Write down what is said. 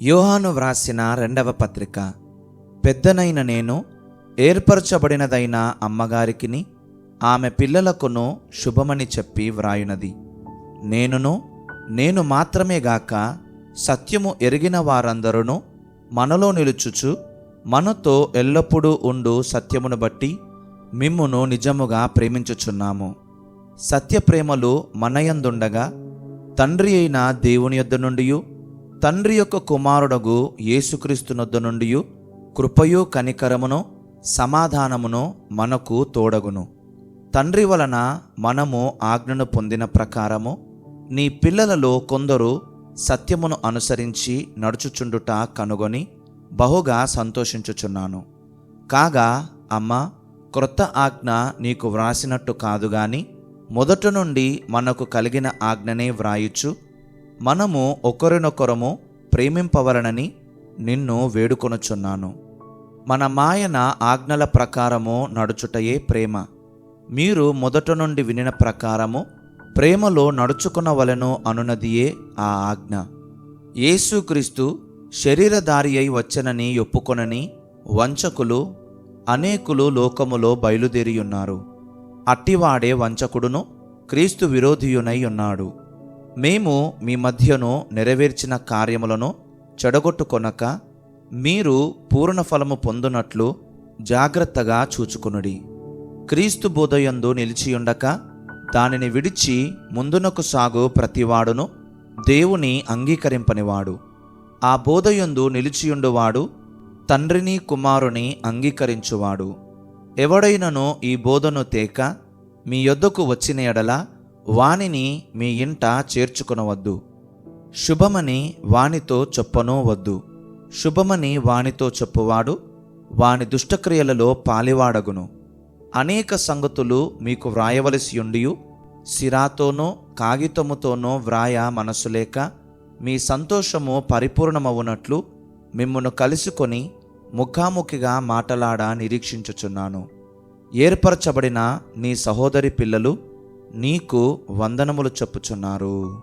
యోహాను వ్రాసిన రెండవ పత్రిక పెద్దనైన నేను ఏర్పరచబడినదైన అమ్మగారికిని ఆమె పిల్లలకును శుభమని చెప్పి వ్రాయునది. నేనును నేను మాత్రమే గాక సత్యము ఎరిగిన వారందరూ మనలో నిలుచుచు మనతో ఎల్లప్పుడూ ఉండు సత్యమును బట్టి మిమ్మును నిజముగా ప్రేమించుచున్నాము. సత్యప్రేమలు మనయందుండగా తండ్రి అయిన దేవుని యొద్ద నుండి తండ్రి యొక్క కుమారుడగు యేసుక్రీస్తు నొద్ద నుండి కృపయు కనికరమును సమాధానమును మనకు తోడగును. తండ్రి వలన మనము ఆజ్ఞను పొందిన ప్రకారము నీ పిల్లలలో కొందరు సత్యమును అనుసరించి నడుచుచుండుట కనుగొని బహుగా సంతోషించుచున్నాను. కాగా అమ్మ క్రొత్త ఆజ్ఞ నీకు వ్రాసినట్టు కాదు గాని మొదట నుండి మనకు కలిగిన ఆజ్ఞనే వ్రాయుచు మనము ఒకరినొకరము ప్రేమింపవలనని నిన్ను వేడుకొనుచున్నాను. మన మాయన ఆజ్ఞల ప్రకారము నడుచుటయే ప్రేమ. మీరు మొదట నుండి వినిన ప్రకారము ప్రేమలో నడుచుకునవలను అనునదియే ఆ ఆజ్ఞ. యేసుక్రీస్తు శరీరధారి అయి వచ్చనని ఒప్పుకొనని వంచకులు అనేకులు లోకములో బయలుదేరియున్నారు. అట్టివాడే వంచకుడును క్రీస్తు విరోధియునై ఉన్నాడు. మేము మీ మధ్యను నెరవేర్చిన కార్యములను చెడగొట్టుకొనక మీరు పూర్ణ ఫలము పొందునట్లు జాగ్రత్తగా చూచుకునుడి. క్రీస్తు బోధయందు నిలిచియుండక దానిని విడిచి ముందునకు సాగు ప్రతివాడును దేవుని అంగీకరింపనివాడు. ఆ బోధయందు నిలిచియుండువాడు తండ్రిని కుమారుని అంగీకరించువాడు. ఎవడైనను ఈ బోధను తేక మీ యొద్దకు వచ్చిన ఎడల వానిని మీ ఇంట చేర్చుకొనవద్దు. శుభమని వానితో చెప్పనో వద్దు. శుభమని వానితో చెప్పువాడు వాని దుష్టక్రియలలో పాలివాడగును. అనేక సంగతులు మీకు వ్రాయవలసి ఉండియు సిరాతోనో కాగితముతోనో వ్రాయ మనసు లేక మీ సంతోషము పరిపూర్ణమవునట్లు మిమ్మును కలుసుకొని ముఖాముఖిగా మాటలాడ నిరీక్షించుచున్నాను. ఏర్పరచబడిన నీ సహోదరి పిల్లలు నీకు వందనములు చెప్పుచున్నారు.